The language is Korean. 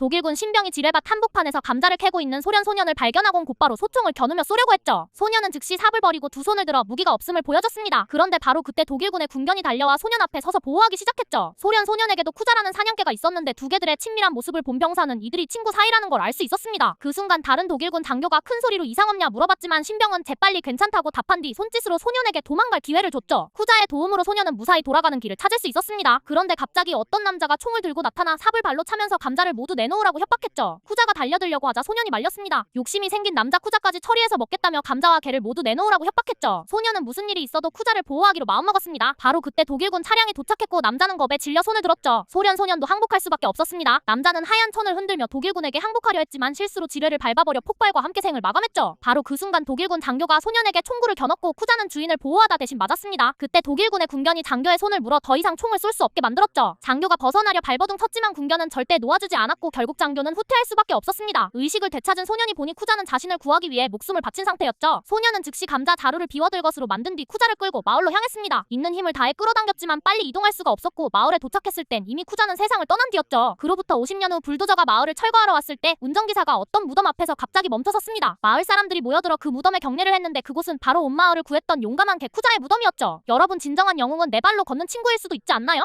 독일군 신병이 지뢰밭 한복판에서 감자를 캐고 있는 소련 소년을 발견하곤 곧바로 소총을 겨누며 쏘려고 했죠. 소년은 즉시 삽을 버리고 두 손을 들어 무기가 없음을 보여줬습니다. 그런데 바로 그때 독일군의 군견이 달려와 소년 앞에 서서 보호하기 시작했죠. 소련 소년에게도 쿠자라는 사냥개가 있었는데 두 개들의 친밀한 모습을 본 병사는 이들이 친구 사이라는 걸 알 수 있었습니다. 그 순간 다른 독일군 장교가 큰 소리로 이상 없냐 물어봤지만 신병은 재빨리 괜찮다고 답한 뒤 손짓으로 소년에게 도망갈 기회를 줬죠. 쿠자의 도움으로 소년은 무사히 돌아가는 길을 찾을 수 있었습니다. 그런데 갑자기 어떤 남자가 총을 들고 나타나 삽을 발로 차면서 감자를 모두 내놓 으라고 협박했죠. 쿠자가 달려들려고 하자 소년이 말렸습니다. 욕심이 생긴 남자 쿠자까지 처리해서 먹겠다며 감자와 개를 모두 내놓으라고 협박했죠. 소년은 무슨 일이 있어도 쿠자를 보호하기로 마음먹었습니다. 바로 그때 독일군 차량이 도착했고 남자는 겁에 질려 손을 들었죠. 소련 소년도 항복할 수밖에 없었습니다. 남자는 하얀 천을 흔들며 독일군에게 항복하려 했지만 실수로 지뢰를 밟아버려 폭발과 함께 생을 마감했죠. 바로 그 순간 독일군 장교가 소년에게 총구를 겨눴고 쿠자는 주인을 보호하다 대신 맞았습니다. 그때 독일군의 군견이 장교의 손을 물어 더 이상 총을 쏠 수 없게 만들었죠. 장교가 벗어나려 발버둥 쳤지만 군견은 절대 놓아주지 않았고 결국 장교는 후퇴할 수밖에 없었습니다. 의식을 되찾은 소년이 보니 쿠자는 자신을 구하기 위해 목숨을 바친 상태였죠. 소년은 즉시 감자 자루를 비워들 것으로 만든 뒤 쿠자를 끌고 마을로 향했습니다. 있는 힘을 다해 끌어당겼지만 빨리 이동할 수가 없었고 마을에 도착했을 땐 이미 쿠자는 세상을 떠난 뒤였죠. 그로부터 50년 후 불도저가 마을을 철거하러 왔을 때 운전기사가 어떤 무덤 앞에서 갑자기 멈춰섰습니다. 마을 사람들이 모여들어 그 무덤에 경례를 했는데 그곳은 바로 온 마을을 구했던 용감한 개 쿠자의 무덤이었죠. 여러분 진정한 영웅은 내 발로 걷는 친구일 수도 있지 않나요?